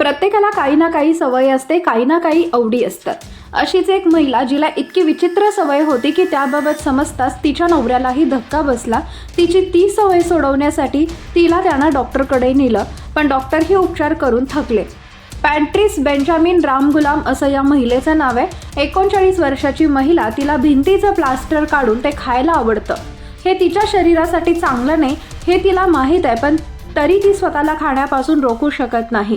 प्रत्येकाला काही ना काही सवय असते काही ना काही आवडी असतात अशीच एक महिला जिला इतकी विचित्र सवय होती की त्याबाबत समजताच तिच्या नवऱ्यालाही धक्का बसला. तिची ती सवय सोडवण्यासाठी तिला त्यानं डॉक्टरकडे नेलं पण डॉक्टरही उपचार करून थकले. पॅन्ट्रिस बेंजामिन रामगुलाम असं या महिलेचं नाव आहे. एकोणचाळीस वर्षाची महिला तिला भिंतीचं प्लास्टर काढून ते खायला आवडतं. हे तिच्या शरीरासाठी चांगलं नाही हे तिला माहीत आहे पण तरी ती स्वतःला खाण्यापासून रोखू शकत नाही.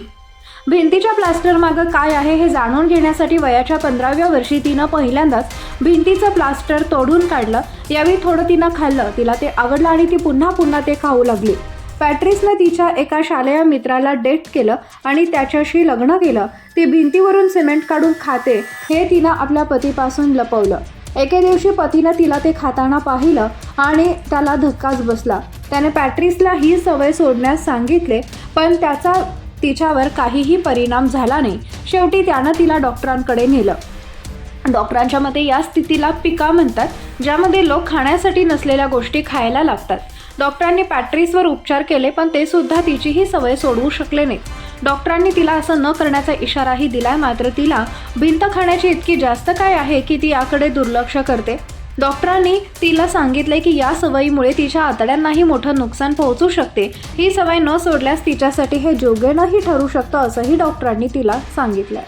भिंतीच्या प्लास्टर मागं काय आहे हे जाणून घेण्यासाठी वयाच्या पंधराव्या वर्षी तिनं पहिल्यांदाच भिंतीचं प्लास्टर तोडून काढलं. यावेळी थोडं तिनं खाल्लं. तिला ते आवडलं आणि ती पुन्हा पुन्हा ते खाऊ लागली. पॅट्रिसनं तिच्या एका शालेय मित्राला डेट केलं आणि त्याच्याशी लग्न केलं. ती भिंतीवरून सिमेंट काढून खाते हे तिनं आपल्या पतीपासून लपवलं. एके दिवशी पतीनं तिला ते खाताना पाहिलं आणि त्याला धक्काच बसला. त्याने पॅट्रिसला ही सवय सोडण्यास सांगितले पण त्याचा तिच्यावर काहीही परिणाम झाला नाही. शेवटी त्यानं तिला डॉक्टरांकडे नेलं. डॉक्टरांच्या मते या स्थितीला पिका म्हणतात ज्यामध्ये लोक खाण्यासाठी नसलेल्या गोष्टी खायला लागतात. डॉक्टरांनी पॅट्रिसवर उपचार केले पण ते सुद्धा तिची ही सवय सोडवू शकले नाही डॉक्टरांनी तिला असं न करण्याचा इशाराही दिलाय मात्र तिला भिंत खाण्याची इतकी जास्त काय आहे की ती याकडे दुर्लक्ष करते? डॉक्टरांनी तिला सांगितले की या सवयीमुळे तिच्या आतड्यांनाही मोठं नुकसान पोहोचू शकते. ही सवय न सोडल्यास तिच्यासाठी हे जोगेनंही ठरू शकतं असंही डॉक्टरांनी तिला सांगितलंय.